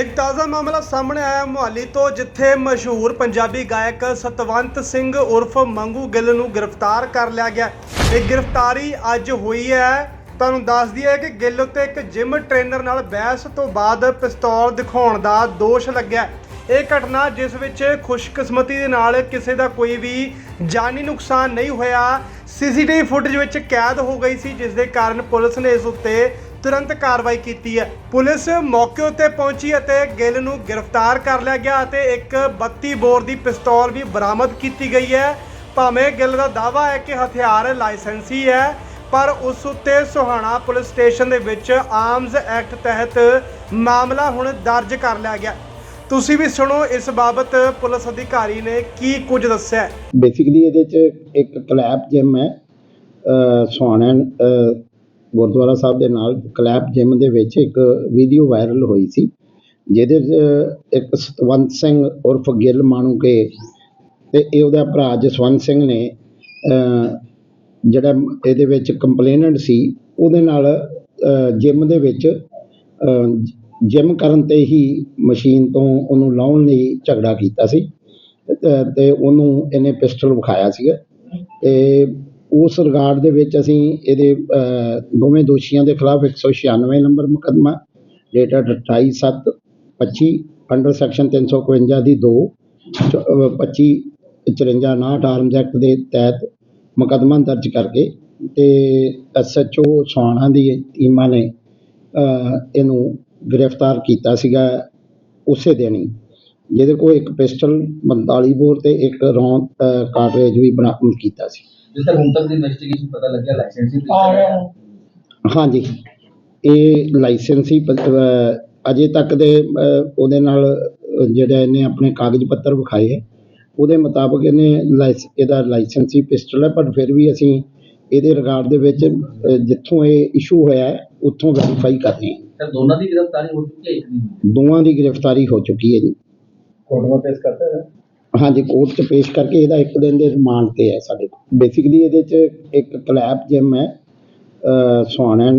ਇੱਕ ਤਾਜ਼ਾ ਮਾਮਲਾ ਸਾਹਮਣੇ ਆਇਆ ਮੁਹਾਲੀ ਤੋਂ, ਜਿੱਥੇ ਮਸ਼ਹੂਰ ਪੰਜਾਬੀ ਗਾਇਕ ਸਤਵੰਤ ਸਿੰਘ ਉਰਫ ਮੰਗੂ ਗਿੱਲ ਨੂੰ ਗ੍ਰਿਫਤਾਰ ਕਰ ਲਿਆ ਗਿਆ ਇਹ ਗ੍ਰਿਫਤਾਰੀ ਅੱਜ ਹੋਈ ਹੈ। ਤੁਹਾਨੂੰ ਦੱਸ ਦਈਏ ਕਿ ਗਿੱਲ ਉੱਤੇ ਇੱਕ ਜਿਮ ਟ੍ਰੇਨਰ ਨਾਲ ਬਹਿਸ ਤੋਂ ਬਾਅਦ ਪਿਸਤੌਲ ਦਿਖਾਉਣ ਦਾ ਦੋਸ਼ ਲੱਗਿਆ ਇਹ ਘਟਨਾ ਜਿਸ ਵਿੱਚ ਖੁਸ਼ਕਿਸਮਤੀ ਦੇ ਨਾਲ ਕਿਸੇ ਦਾ ਕੋਈ ਵੀ ਜਾਨੀ ਨੁਕਸਾਨ ਨਹੀਂ ਹੋਇਆ। ਸੀਸੀਟੀਵੀ ਫੁਟੇਜ ਵਿੱਚ ਕੈਦ ਹੋ ਗਈ ਸੀ, ਜਿਸ ਦੇ ਕਾਰਨ ਪੁਲਿਸ ਨੇ ਇਸ ਉੱਤੇ ਤੁਰੰਤ ਕਾਰਵਾਈ ਕੀਤੀ ਹੈ। ਪੁਲਿਸ ਮੌਕੇ ਉੱਤੇ ਪਹੁੰਚੀ ਅਤੇ ਗਿੱਲ ਨੂੰ ਗ੍ਰਿਫਤਾਰ ਕਰ ਲਿਆ ਗਿਆ ਅਤੇ ਇੱਕ 32 ਬੋਰ ਦੀ ਪਿਸਤੌਲ ਵੀ ਬਰਾਮਦ ਕੀਤੀ ਗਈ ਹੈ। ਭਾਵੇਂ ਗਿੱਲ ਦਾ ਦਾਵਾ ਹੈ ਕਿ ਹਥਿਆਰ ਲਾਇਸੈਂਸੀ ਹੈ, ਪਰ ਉਸ ਉੱਤੇ ਸੁਹਾਣਾ ਪੁਲਿਸ ਸਟੇਸ਼ਨ ਦੇ ਵਿੱਚ ਆਰਮਜ਼ ਐਕਟ ਤਹਿਤ ਮਾਮਲਾ ਹੁਣ ਦਰਜ ਕਰ ਲਿਆ ਗਿਆ। ਤੁਸੀਂ ਵੀ ਸੁਣੋ ਇਸ ਬਾਬਤ ਪੁਲਿਸ ਅਧਿਕਾਰੀ ਨੇ ਕੀ ਕੁਝ ਦੱਸਿਆ ਬੇਸਿਕਲੀ ਇਹਦੇ ਚ ਇੱਕ ਕਲੈਪ ਜਿਮ ਹੈ। ਅ ਗੁਰਦੁਆਰਾ ਸਾਹਿਬ ਦੇ ਨਾਲ ਕਲੈਪ ਜਿਮ ਦੇ ਵਿੱਚ ਇੱਕ ਵੀਡੀਓ ਵਾਇਰਲ ਹੋਈ ਸੀ, ਜਿਹਦੇ 'ਚ ਇੱਕ ਸਤਵੰਤ ਸਿੰਘ ਉਰਫ ਗਿੱਲ ਮਾਣੂ ਕੇ ਤੇ ਇਹ ਉਹਦਾ ਭਰਾ ਜਸਵੰਤ ਸਿੰਘ ਨੇ ਜਿਹੜਾ ਇਹਦੇ ਵਿੱਚ ਕੰਪਲੇਨੈਂਟ ਸੀ, ਉਹਦੇ ਨਾਲ ਜਿਮ ਦੇ ਵਿੱਚ ਜਿਮ ਕਰਨ ਤੇ ਹੀ ਮਸ਼ੀਨ ਤੋਂ ਉਹਨੂੰ ਲਾਉਣ ਲਈ ਝਗੜਾ ਕੀਤਾ ਸੀ ਤੇ- ਤੇ ਉਹਨੂੰ ਇਹਨੇ ਪਿਸਟਲ ਵਿਖਾਇਆ ਸੀਗਾ ਤੇ ਉਸ ਰਿਗਾਰਡ ਦੇ ਵਿੱਚ ਅਸੀਂ ਇਹਦੇ ਦੋਵੇਂ ਦੋਸ਼ੀਆਂ ਦੇ ਖਿਲਾਫ 196 ਨੰਬਰ ਮੁਕੱਦਮਾ ਡੇਟਡ 28725 ਅੰਡਰ ਸੈਕਸ਼ਨ 351 ਦੀ 2 25 54 59 ਆਰਮਜ਼ ਐਕਟ ਦੇ ਤਹਿਤ ਮੁਕੱਦਮਾ ਦਰਜ ਕਰਕੇ ਤੇ ਐਸਐਚਓ ਸੁਹਾਣਾ ਦੀ ਟੀਮਾਂ ਨੇ ਇਹਨੂੰ ਗ੍ਰਿਫਤਾਰ ਕੀਤਾ ਸੀਗਾ ਉਸੇ ਦਿਨ ਹੀ। ਜਿਹਦੇ ਕੋਲ ਇੱਕ ਪਿਸਟਲ 45 ਬੋਰ ਤੇ ਇੱਕ ਰੌਂਦ ਕਾਰਟਰੇਜ ਵੀ ਬਰਾਮਦ ਕੀਤਾ ਸੀ। ਜਿਸ ਤੱਕ ਹੁਣ ਤੱਕ ਦੀ ਇਨਵੈਸਟੀਗੇਸ਼ਨ ਪਤਾ ਲੱਗਿਆ ਲਾਇਸੈਂਸੀ ਹਾਂਜੀ। ਇਹ ਲਾਇਸੈਂਸੀ ਪ- ਅਹ ਅਜੇ ਤੱਕ ਦੇ ਅਹ ਉਹਦੇ ਨਾਲ ਅਹ ਜਿਹੜਾ ਇਹਨੇ ਆਪਣੇ ਕਾਗਜ਼ ਪੱਤਰ ਵਿਖਾਏ ਹੈ ਉਹਦੇ ਮੁਤਾਬਕ ਇਹਨੇ ਲਾਇਸ ਇਹਦਾ ਲਾਇਸੈਂਸੀ ਪਿਸਟਲ ਹੈ ਪਰ ਫਿਰ ਵੀ ਅਸੀਂ ਇਹਦੇ ਰਿਗਾਰਡ ਦੇ ਵਿੱਚ ਅਹ ਜਿੱਥੋਂ ਇਹ ਇਸ਼ੂ ਹੋਇਆ ਹੈ ਉੱਥੋਂ ਵੈਰੀਫਾਈ ਕਰ ਰਹੇ ਹਾਂ। ਸਰ ਦੋਨਾਂ ਦੀ ਗ੍ਰਿਫਤਾਰੀ ਹੋ ਚੁੱਕੀ ਹੈ ਇੱਕ ਦੀ ਦੋਵਾਂ ਦੀ ਗ੍ਰਿਫਤਾਰੀ ਹੋ ਚੁੱਕੀ ਹੈ ਜੀ। ਕੋਰਟ ਵਿੱਚ ਪੇਸ਼ ਕਰਤਾ ਹੈ ਹਾਂਜੀ ਕੋਰਟ 'ਚ ਪੇਸ਼ ਕਰਕੇ ਇਹਦਾ ਇੱਕ ਦਿਨ ਦੇ ਰਿਮਾਂਡ ਤੇ ਹੈ ਸਾਡੇ ਕੋਲ। ਬੇਸਿਕਲੀ ਇਹਦੇ 'ਚ ਇੱਕ ਕਲੈਪ ਜਿਮ ਹੈ ਅ, ਸੁਹਾਣਾ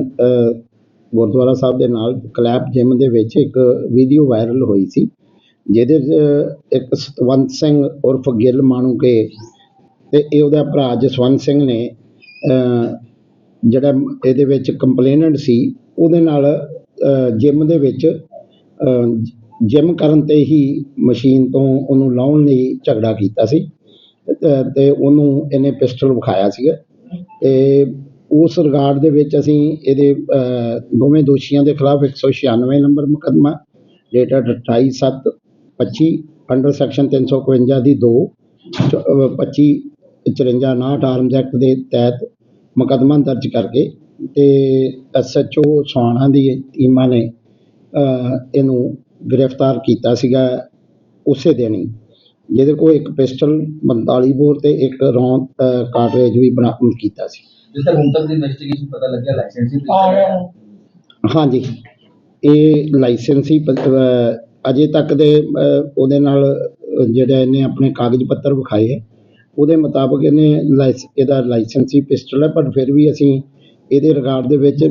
ਗੁਰਦੁਆਰਾ ਸਾਹਿਬ ਦੇ ਨਾਲ ਕਲੈਪ ਜਿਮ ਦੇ ਵਿੱਚ ਇੱਕ ਵੀਡੀਓ ਵਾਇਰਲ ਹੋਈ ਸੀ ਜਿਹਦੇ 'ਚ ਇੱਕ ਸਤਵੰਤ ਸਿੰਘ ਉਰਫ ਗਿੱਲ ਮਾਣੂ ਕੇ ਤੇ ਇਹ ਉਹਦਾ ਭਰਾ ਜਸਵੰਤ ਸਿੰਘ ਨੇ ਜਿਹੜਾ ਇਹਦੇ ਵਿੱਚ ਕੰਪਲੇਨੈਂਟ ਸੀ ਉਹਦੇ ਨਾਲ ਜਿਮ ਦੇ ਵਿੱਚ ਜਿਮ ਕਰਨ ਤੇ ਹੀ ਮਸ਼ੀਨ ਤੋਂ ਉਹਨੂੰ ਲਾਉਣ ਲਈ ਝਗੜਾ ਕੀਤਾ ਸੀ। ਅਤੇ ਉਹਨੂੰ ਇਹਨੇ ਪਿਸਟਲ ਵਿਖਾਇਆ ਸੀਗਾ। ਅਤੇ ਉਸ ਰਿਗਾਰਡ ਦੇ ਵਿੱਚ ਅਸੀਂ ਇਹਦੇ ਦੋਵੇਂ ਦੋਸ਼ੀਆਂ ਦੇ ਖਿਲਾਫ 196 ਨੰਬਰ ਮੁਕੱਦਮਾ ਡੇਟਡ 28725 ਅੰਡਰ ਸੈਕਸ਼ਨ 351 ਦੀ 2 25 54 59 ਆਰਮਜ਼ ਐਕਟ ਦੇ ਤਹਿਤ ਮੁਕੱਦਮਾ ਦਰਜ ਕਰਕੇ ਤੇ ਓ ਸੁਹਾਣਾ ਦੀ ਟੀਮਾਂ ਨੇ ਇਹਨੂੰ ਗ੍ਰਿਫਤਾਰ ਕੀਤਾ ਸੀਗਾ ਉਸੇ ਦਿਨ ਹੀ। ਜਿਹਦੇ ਕੋਲ ਇੱਕ ਪਿਸਟਲ 45 ਬੋਰ ਤੇ ਇੱਕ ਰੌਂਦ ਕਾਰਟ੍ਰੇਜ ਵੀ ਬਰਾਮਦ ਕੀਤਾ ਸੀ। ਜਿਸ ਤੱਕ ਹੁਣ ਤੱਕ ਦੀ ਇਨਵੈਸਟੀਗੇਸ਼ਨ ਪਤਾ ਲੱਗਿਆ ਲਾਇਸੈਂਸੀ ਹਾਂਜੀ। ਇਹ ਲਾਇਸੈਂਸੀ ਪ- ਅ, ਅਜੇ ਤੱਕ ਦੇ ਉਹਦੇ ਨਾਲ ਜਿਹੜਾ ਇਹਨੇ ਆਪਣੇ ਕਾਗਜ਼ ਪੱਤਰ ਵਿਖਾਏ ਹੈ ਉਹਦੇ ਮੁਤਾਬਕ ਇਹਨੇ ਲਾਇਸ ਇਹਦਾ ਲਾਇਸੈਂਸੀ ਪਿਸਟਲ ਹੈ ਪਰ ਫਿਰ ਵੀ ਅਸੀਂ ਇਹਦੇ ਰਿਗਾਰਡ ਦੇ ਵਿੱਚ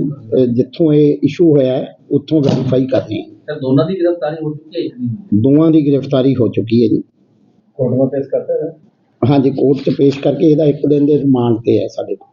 ਜਿੱਥੋਂ ਇਹ ਇਸ਼ੂ ਹੋਇਆ ਹੈ ਉੱਥੋਂ ਵੈਰੀਫਾਈ ਕਰ ਰਹੇ ਹਾਂ। ਸਰ ਦੋਨਾਂ ਦੀ ਗ੍ਰਿਫਤਾਰੀ ਹੋ ਚੁੱਕੀ ਹੈ ਇੱਕ ਦੀ ਦੋਵਾਂ ਦੀ ਗ੍ਰਿਫਤਾਰੀ ਹੋ ਚੁੱਕੀ ਹੈ ਜੀ। ਕੋਰਟ ਵਿੱਚ ਪੇਸ਼ ਕਰਤਾ ਹੈ ਹਾਂਜੀ ਕੋਰਟ 'ਚ ਪੇਸ਼ ਕਰਕੇ ਇਹਦਾ ਇੱਕ ਦਿਨ ਦੇ ਰਿਮਾਂਡ ਤੇ ਹੈ ਸਾਡੇ ਕੋਲ।